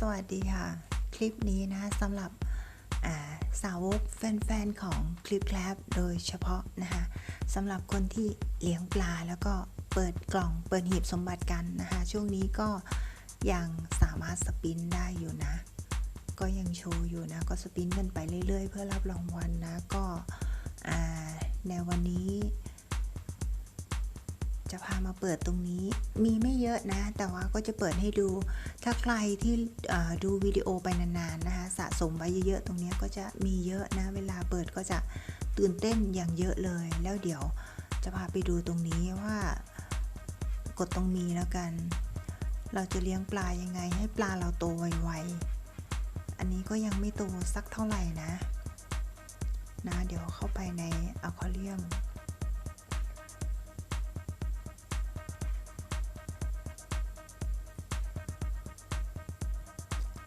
สวัสดีค่ะ คลิปนี้นะสำหรับาสาวกแฟนๆ ของคลิปแคลบโดยเฉพาะนะคะสำหรับคนที่เลี้ยงปลาแล้วก็เปิดกล่องเปิดหีบสมบัติกันนะคะช่วงนี้ก็ยังสามารถสปินได้อยู่นะ ก็ยังโชว์อยู่นะก็สปินกันไปเรื่อยๆ เพื่อรับรางวัลนะก็ในวันนี้ จะพามาเปิดตรงนี้ มีไม่เยอะนะ แต่ว่าก็จะเปิดให้ดู ถ้าใครที่ดูวิดีโอไปนานๆนะคะสะสมไว้เยอะๆ ตรงนี้ก็จะมีเยอะนะ เวลาเปิดก็จะตื่นเต้นอย่างเยอะเลย แล้วเดี๋ยวจะพาไปดูตรงนี้ว่ากดตรงมีแล้วกัน เราจะเลี้ยงปลายังไงให้ปลาเราโตไวๆ อันนี้ก็ยังไม่โตสักเท่าไหร่นะ นะ เดี๋ยวเข้าไปในอะควาเรียม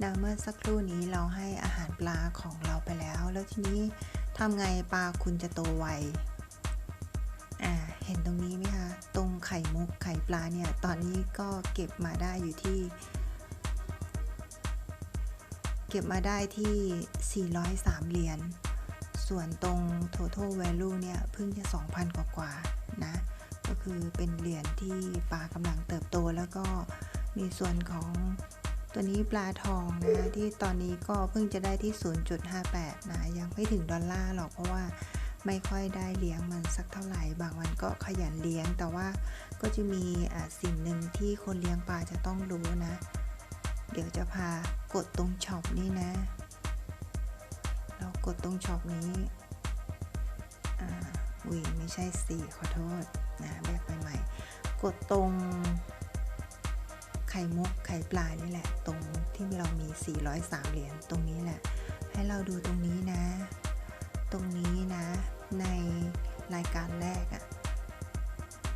นะเมื่อสักครู่นี้เราให้อาหารปลาของเราไปแล้ว แล้วทีนี้ทำไงปลาคุณจะโตไวอ่าเห็นตรงนี้ไหมคะ ตรงไข่มุกไข่ปลาเนี่ย ตอนนี้ก็เก็บมาได้อยู่ที่ เก็บมาได้ที่ 403 เหรียญ ส่วนตรง total value เนี่ยเพิ่งจะ 2,000 กว่ากว่าๆนะ ก็คือเป็นเหรียญที่ปลากำลังเติบโตแล้วก็มีส่วนของ ตัวนี้ปลาทองนะที่ตอนนี้ก็เพิ่งจะได้ที่ 0.58 นะ ยังไม่ถึงดอลลาร์หรอกเพราะว่าไม่ค่อยได้เลี้ยงมันสักเท่าไหร่ บางวันก็ขยันเลี้ยง แต่ว่าก็จะมีอ่าสิ่งหนึ่งที่คนเลี้ยงปลาจะต้องรู้นะ เดี๋ยวจะพากดตรงช็อปนี้นะ เรากดตรงช็อปนี้อุ้ยไม่ใช่สี่ขอโทษนะแบกไปใหม่ กดตรง ไข่มุกไข่ปลานี่แหละ ตรงที่เรามี 403 เหรียญตรงนี้แหละ ให้เราดูตรงนี้นะ ตรงนี้นะ ในรายการแรกอะ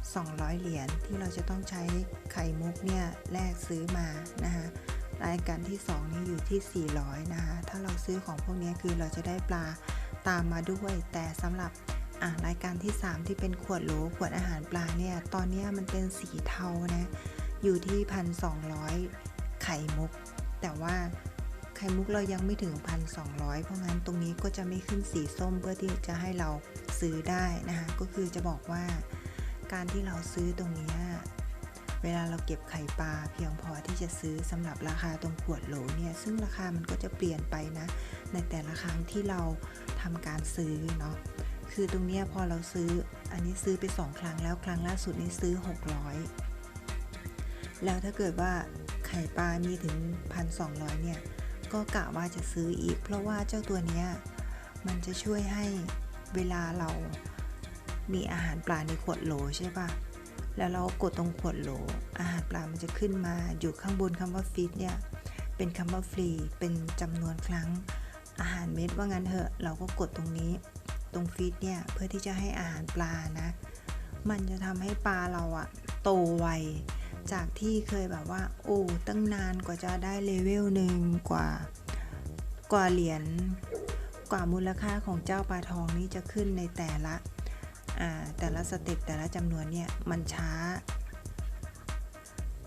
200 เหรียญที่เราจะต้องใช้ไข่มุกเนี่ยแลกซื้อมานะคะรายการที่ 2 นี่อยู่ที่ 400 นะคะ ถ้าเราซื้อของพวกนี้คือเราจะได้ปลาตามมาด้วย แต่สำหรับอะรายการที่ 3 ที่เป็นขวดโหลขวดอาหารปลาเนี่ย ตอนนี้มันเป็นสีเทานะ อยู่ที่ 1,200 ไข่มุก แต่ว่าไข่มุกเรายังไม่ถึง 1,200 เพราะงั้นตรงนี้ก็จะไม่ขึ้นสีส้มเพื่อที่จะให้เราซื้อได้นะคะก็คือจะบอกว่าการที่เราซื้อตรงนี้เวลาเราเก็บไข่ปลาเพียงพอที่จะซื้อสำหรับราคาตรงขวดโหลเนี่ยซึ่งราคามันก็จะเปลี่ยนไปนะ ในแต่ละครั้งที่เราทำการซื้อเนาะคือตรงนี้พอเราซื้ออันนี้ซื้อไปสองครั้งแล้วครั้งล่าสุดนี้ซื้อ 600 แล้วถ้าเกิดว่าไข่ปลามีถึง 1,200 เนี่ย ก็กะว่าจะซื้ออีก เพราะว่าเจ้าตัวเนี้ยมันจะช่วยให้เวลาเรามีอาหารปลาในขวดโหลใช่ปะแล้วเรากดตรงขวดโหล อาหารปลามันจะขึ้นมาอยู่ข้างบนคำว่าฟีดเนี่ย เป็นคำว่าฟรี เป็นจำนวนครั้ง อาหารเม็ดว่างั้นเถอะ เราก็กดตรงนี้ ตรงฟีดเนี่ย เพื่อที่จะให้อาหารปลานะ มันจะทำให้ปลาเราอะโตไว จากที่เคยแบบว่า โอ้ตั้งนานกว่าจะได้เลเวลหนึ่งกว่ากว่าเหรียญกว่ามูลค่าของเจ้าปลาทองนี้จะขึ้นในแต่ละอ่าแต่ละสเต็ปแต่ละจำนวนเนี่ยมันช้า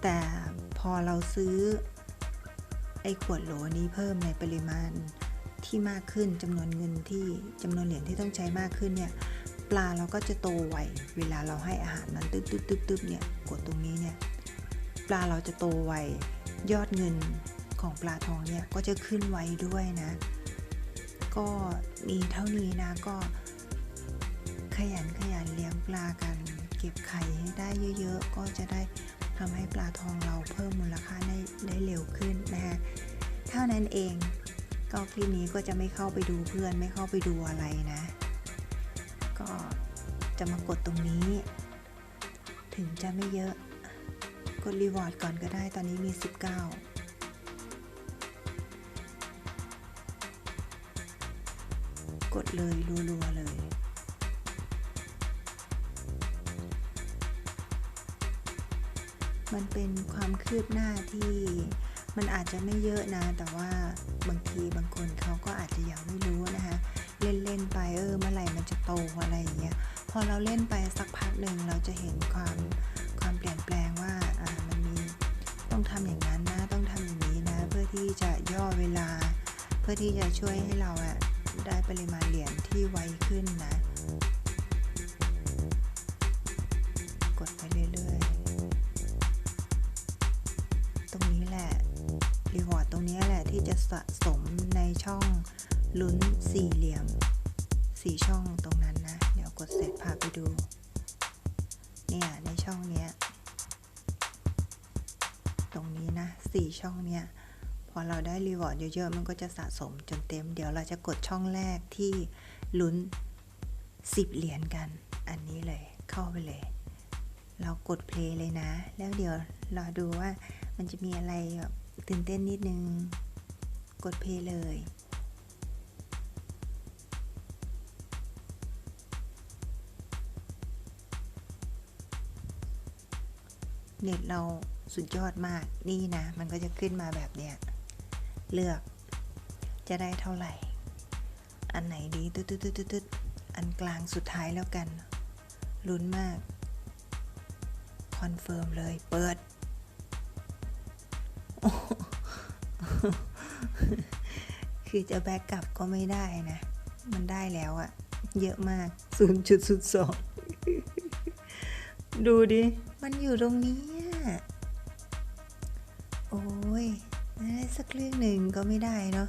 แต่พอเราซื้อไอ้ขวดโหลนี้เพิ่มในปริมาณที่มากขึ้นจำนวนเงินที่จำนวนเหรียญที่ต้องใช้มากขึ้นเนี่ยปลาเราก็จะโตไวเวลาเราให้อาหารมันตึ๊บตึ๊บตึ๊บตึ๊บเนี่ยกดตรงนี้เนี่ย ปลาเราจะโตไวยอดเงินของปลาทองเนี่ยก็จะขึ้นไวด้วยนะ ก็มีเท่านี้นะก็ ขยันขยันเลี้ยงปลากัน เก็บไข่ให้ได้เยอะๆ ก็จะได้ทำให้ปลาทองเราเพิ่มมูลค่าได้ได้เร็วขึ้นนะคะเท่านั้นเองก็คลิปนี้ก็จะไม่เข้าไปดูเพื่อนไม่เข้าไปดูอะไรนะ ก็จะมากดตรงนี้ ถึงจะไม่เยอะ ดรีวอร์ดก่อนก็ได้ ตอนนี้มี 19กดเลยรัวๆเลย มันเป็นความคืบหน้าที่มันอาจจะไม่เยอะนะ แต่ว่าบางทีบางคนเขาก็อาจจะยังไม่รู้นะคะ เล่น ๆ ไปเออเมื่อไหร่มันจะโตอะไรอย่างเงี้ย พอเราเล่นไปสักพักหนึ่งเราจะเห็นความ พื่อที่จะช่วยให้เราอะได้ปริมาณเหรียญที่ไวขึ้นนะ กดไปเรื่อยๆ ตรงนี้แหละ รีวอร์ดตรงนี้แหละที่จะสะสมในช่องลุ้นสี่เหลี่ยมสี่ช่องตรงนั้นนะ เดี๋ยวกดเสร็จพาไปดู เนี่ยในช่องเนี้ย ตรงนี้นะสี่ช่องเนี้ย อเราได้รีวอร์ดเยอะๆ มันก็จะสะสมจนเต็ม เดี๋ยวเราจะกดช่องแรกที่ลุ้น 10 เหรียญกัน อันนี้เลยเข้าไปเลย เรากดเพลย์เลยนะ แล้วเดี๋ยวรอดูว่ามันจะมีอะไรแบบตื่นเต้นนิดนึง กดเพลย์เลยเน็ตเราสุดยอดมาก นี่นะ มันก็จะขึ้นมาแบบเนี้ย เลือก จะได้เท่าไหร่ อันไหนดีตึ๊ดตึ๊ดตึ๊ดตึ๊ดอันกลางสุดท้ายแล้วกันลุ้นมาก คอนเฟิร์มเลย เปิด คือจะแบ็กกลับก็ไม่ได้นะ มันได้แล้วอะเยอะมาก 0.02 ดูดิ มันอยู่ตรงนี้ โอ้ย สักเรื่องหนึ่งก็ไม่ได้เนาะ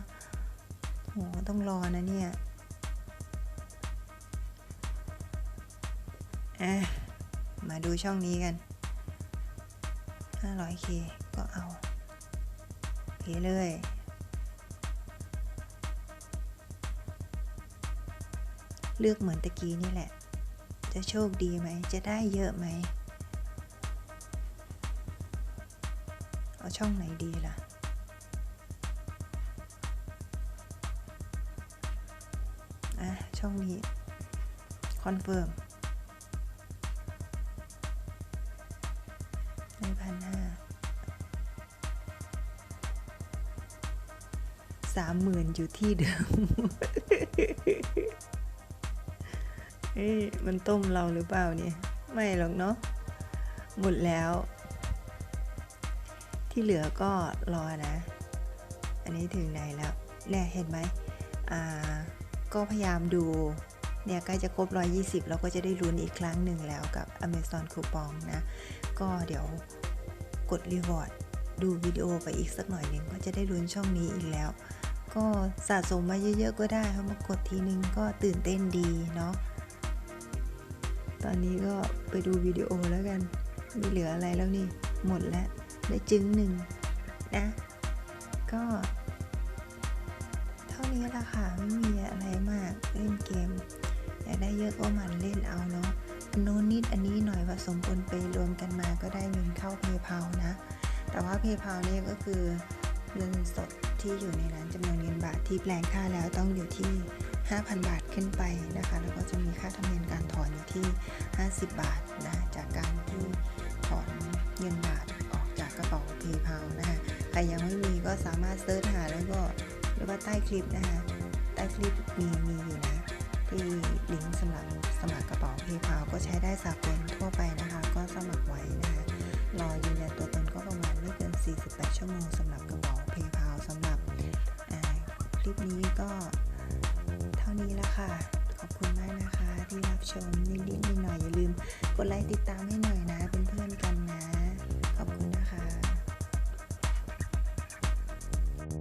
โหต้องรอนะเนี่ยอะมาดูช่องนี้กัน 500k ก็เอาเพเลยเลือกเหมือนตะกี้นี่แหละ จะโชคดีไหม จะได้เยอะไหม เอาช่องไหนดีล่ะ อะช่องนี้คอนเฟิร์มได้พันห้าสามหมื่นอยู่ที่เดิม เอ้ยมันต้มเราหรือเปล่าเนี่ย ไม่หรอกเนาะ หมดแล้ว ที่เหลือก็รอนะ อันนี้ถึงไหนแล้วเนี่ยเห็นไหมอ่า ก็พยายามดู เนี่ยใกล้จะครบ 120 เราก็จะได้ลุ้นอีกครั้งหนึ่งแล้วกับ Amazon Coupon นะ ก็เดี๋ยวกดรีวอร์ดดูวิดีโอไปอีกสักหน่อยหนึ่งก็จะได้ลุ้นช่องนี้อีกแล้ว ก็สะสมมาเยอะๆก็ได้เพราะมากดทีนึงก็ตื่นเต้นดีเนาะตอนนี้ก็ไปดูวิดีโอแล้วกัน ไม่เหลืออะไรแล้วนี่ หมดแล้ว ได้จึงหนึ่งนะ ก็ เท่านี้ละค่ะไม่มีอะไรมากเล่นเกม อยากได้เยอะก็หมันเล่นเอาเนาะอันโน้นนิดอันนี้หน่อยผสมปนไปรวมกันมาก็ได้เงินเข้า PayPal นะ แต่ว่า PayPal เนี่ยก็คือเงินสดที่อยู่ในนั้นจำนวนเงินบาทที่แปลงค่าแล้วต้องอยู่ที่ 5,000 บาทขึ้นไปนะคะ แล้วก็จะมีค่าธรรมเนียมการถอนอยู่ที่ 50 บาทนะจากการที่ถอนเงินบาทออกจากกระเป๋า PayPal นะคะใครยังไม่มีก็สามารถเซิร์ชหาแล้วก็ หรือว่าใต้คลิปนะคะใต้คลิปมีมีอยู่นะที่ลิงก์สำหรับสมัครกระเป๋า PayPal ก็ใช้ได้สากลทั่วไปนะคะ ก็สมัครไว้นะคะรอยืนยันตัวตนก็ประมาณไม่เกิน 48 ชั่วโมงสำหรับกระเป๋า PayPal สำหรับคลิปนี้ก็เท่านี้ละค่ะ ขอบคุณมากนะคะที่รับชมนิดๆหน่อยๆอย่าลืมกดไลค์ติดตามให้หน่อยนะเป็นเพื่อนกันนะ